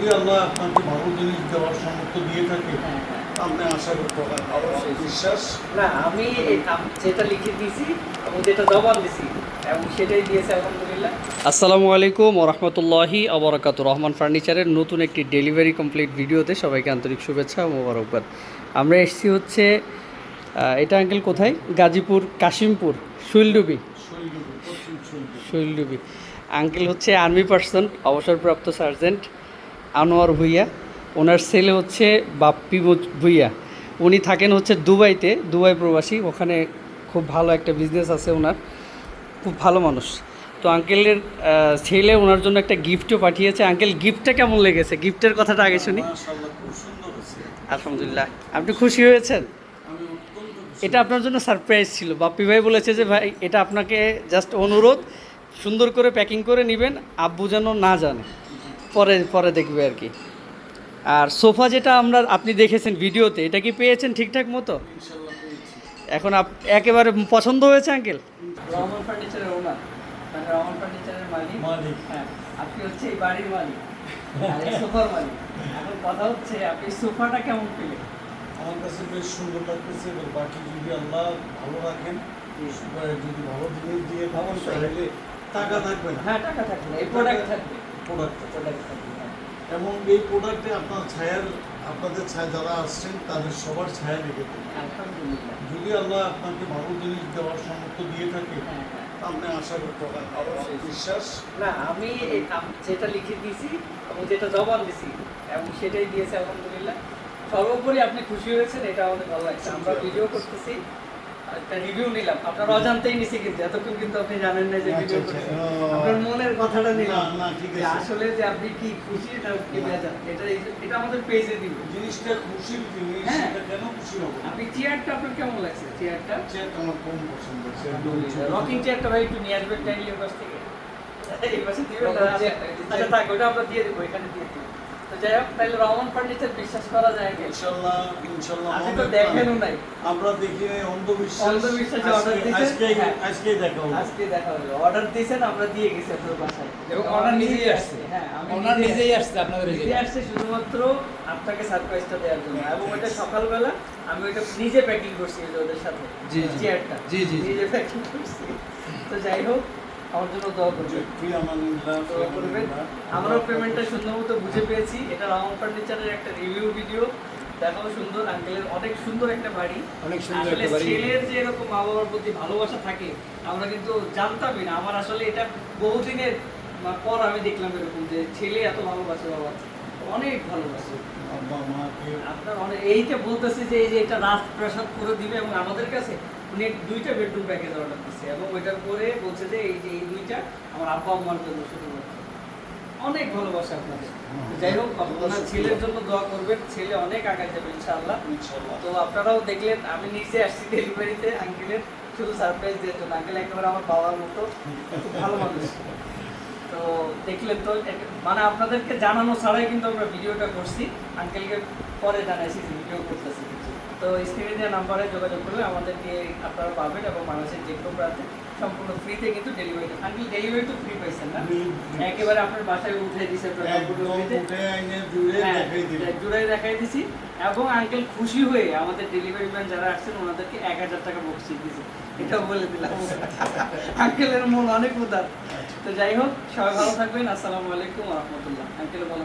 যদি আল্লাহ আপনাকে ভালো জিনিস দেওয়ার সামর্থ্য দিয়ে থাকে হ্যাঁ, হ্যাঁ। আপনি আশা করতে পারেন। বিশ্বাস না আমি যেটা লিখে দিয়েছি এবং যেটা জবাব দিছি এবং সেটাই দিয়েছে আলহামদুলিল্লাহ। আসসালামু আলাইকুম ওরহমতুল্লাহি আবরাকাত রহমান ফার্নিচারের নতুন একটি ডেলিভারি কমপ্লিট ভিডিওতে সবাইকে আন্তরিক শুভেচ্ছা ও মোবারকবাদ। আমরা এসেছি হচ্ছে এটা আঙ্কেল কোথায়? গাজীপুর কাশিমপুর শৈলডুবি। শৈলডুবি। আঙ্কেল হচ্ছে আর্মি পার্সন অবসরপ্রাপ্ত সার্জেন্ট। আনোয়ার ভুইয়া। ওনার ছেলে হচ্ছে বাপ্পি ভুইয়া। উনি থাকেন হচ্ছে দুবাইতে, দুবাই প্রবাসী। ওখানে খুব ভালো একটা বিজনেস আছে ওনার। খুব ভালো মানুষ। তো আঙ্কেলের ছেলে ওনার জন্য একটা গিফটও পাঠিয়েছে। আঙ্কেল গিফটটা কেমন লেগেছে? গিফটের কথাটা আগে শুনি। আলহামদুলিল্লাহ। আপনি খুশি হয়েছেন। এটা আপনার জন্য সারপ্রাইজ ছিল। বাপ্পি ভাই বলেছে যে, ভাই, এটা আপনাকে জাস্ট অনুরোধ। সুন্দর করে প্যাকিং করে নেবেন। আব্বু যেন না জানে। পরে পরে দেখবে আর কি। আর সোফা যেটা আমরা আপনি দেখেছেন ভিডিওতে এটা কি পেয়েছেন ঠিকঠাক মতো? এখন আপ একেবারে পছন্দ হয়েছে আঙ্কেল? রহমান ফার্নিচারের ওনার মানে রহমান ফার্নিচারের মালিক। মালিক। হ্যাঁ আপনি হচ্ছে এই বাড়ির মালিক। আর এই সোফার মালিক। এখন কথা হচ্ছে আপনি সোফাটা কেমন পেলেন? আমার কাছে বেশ সুন্দর লাগতেছে এবার বাকি যদি আল্লাহ ভালো রাখেন যদি ভালো জিনিস দিয়ে থাকেন তাহলে টাকা থাকবে না। হ্যাঁ টাকা থাকবে না এই প্রোডাক্ট থাকবে। প্রোডাক্ট। এবং এই প্রোডাক্টে আপনার ছায়ার আপনাদের ছায়া যারা আসছেন তাদের সবার ছায়া আলহামদুলিল্লাহ। যদি আল্লাহ আপনাকে ভালো জিনিস দেওয়ার সামর্থ্য দিয়ে থাকে হ্যাঁ হ্যাঁ। আপনি আশা করতে পারেন। বিশ্বাস। না আমি যেটা লিখে দিয়েছি এবং যেটা জবাব দিছি এবং সেটাই দিয়েছে আলহামদুলিল্লাহ। সর্বোপরি আপনি খুশি হয়েছেন এটা আমাদের ভালো লাগছে। আমরা ভিডিও করতেছি। একটা রিভিউ নিলাম। আপনার অজান্তেই নিছি কিন্তু এতক্ষণ কিন্তু আপনি জানেন না যে আচ্ছা, আচ্ছা, ও। আপনার মনের কথাটা নিলাম। যে আসলে যে আপনি কি খুশি না কি এটা এটা আমাদের পেজে দিব। জিনিসটা খুশির জিনিস হ্যাঁ। সেটা কেন খুশি হবে? আপনি চেয়ারটা আপনার কেমন লাগছে? চেয়ারটা চেয়ারটা আমার কম পছন্দ রকিং চেয়ারটা ভাই একটু নিয়ে আসবেন কাইন্ডলি পাশ থেকে। এই পাশে দিবেন আচ্ছা থাক ওটা আমরা দিয়ে দেবো এখানে দিয়ে দেবো যাই হোক তাহলে রহমান ফার্নিচার বিশ্বাস করা যায় কি? ইনশাল্লাহ ইনশাল্লাহ আপনি তো দেখেনও নাই। আমরা দেখি নাই অন্ধবিশ্বাস। অন্ধবিশ্বাসে order আজকে- দিছেন? আজকেই হ্যাঁ। আজকেই দেখা হলো আজকে দেখা হলো অর্ডার দিয়েছেন আমরা দিয়ে গেছি আপনার বাসায়। এবং ওনার নিজেই আসছে। হ্যাঁ আমি নিজেই আসছে। আপনাদের এই আসছে শুধুমাত্র আপনাকে সারপ্রাইজটা দেওয়ার জন্য। এবং ওটা সকালবেলা আমি ওটা নিজে প্যাকিং করছি যে ওদের সাথে। জি, জি। জি, জি, জি। নিজে প্যাকিং করছি। তো যাই হোক আমার জন্য দোয়া করবেন। আমরাও পেমেন্টটা সুন্দর মতো বুঝে পেয়েছি। এটা ফার্নিচারের একটা রিভিউ ভিডিও দেখাও সুন্দর। আঙ্কেলের অনেক সুন্দর একটা বাড়ি। অনেক সুন্দর একটা বাড়ি। ছেলের যে এরকম মা বাবার প্রতি ভালোবাসা থাকে আমরা কিন্তু জানতামই না। আমার আসলে এটা বহুদিনের পর আমি দেখলাম এরকম যে ছেলে এত ভালোবাসে বাবা। অনেক ভালোবাসে। আপনার অনেক এইটা বলতেছে যে এই যে এটা রাত প্রাসাদ করে দিবে এবং আমাদের কাছে? উনি দুইটা বেডরুম প্যাকেজ অর্ডার দিচ্ছে এবং ওইটার পরে বলছে যে এই যে এই দুইটা আমার আব্বা আম্মার জন্য শুধুমাত্র অনেক ভালোবাসে আপনাদের। যাই হোক আপনার ছেলের জন্য দোয়া করবেন ছেলে অনেক আগায় যাবে ইনশাআল্লাহ। ইনশাল্লাহ তো আপনারাও দেখলেন আমি নিজে আসছি ডেলিভারিতে আঙ্কেলের শুধু সারপ্রাইজ দেওয়ার জন্য। আঙ্কেল একেবারে আমার বাবার মতো খুব ভালো মানুষ। তো দেখলেন তো মানে আপনাদেরকে জানানো ছাড়াই কিন্তু আমরা ভিডিওটা করছি। আঙ্কেলকে পরে জানাইছি ভিডিও করতেছি তো স্ক্রিনে দেওয়া নাম্বারে যোগাযোগ করলে আমাদেরকে আপনারা পাবেন এবং মানুষের যে কোনো প্রান্তে সম্পূর্ণ ফ্রিতে কিন্তু ডেলিভারি আঙ্কেল ডেলিভারি তো ফ্রি পাইছেন না। একেবারে আপনার বাসায় উঠে আইনে জুড়ে হ্যাঁ, দেখাই জোড়াই দেখাই দিছি এবং আঙ্কেল খুশি হয়ে আমাদের ডেলিভারি ম্যান যারা আসছেন ওনাদেরকে এক হাজার টাকা বকশিস দিয়েছে এটাও বলে দিলাম। আঙ্কেলের মন অনেক উদার। তো যাই হোক সবাই ভালো থাকবেন। আসসালামু আলাইকুম রহমতুল্লাহ। আঙ্কেল ভালো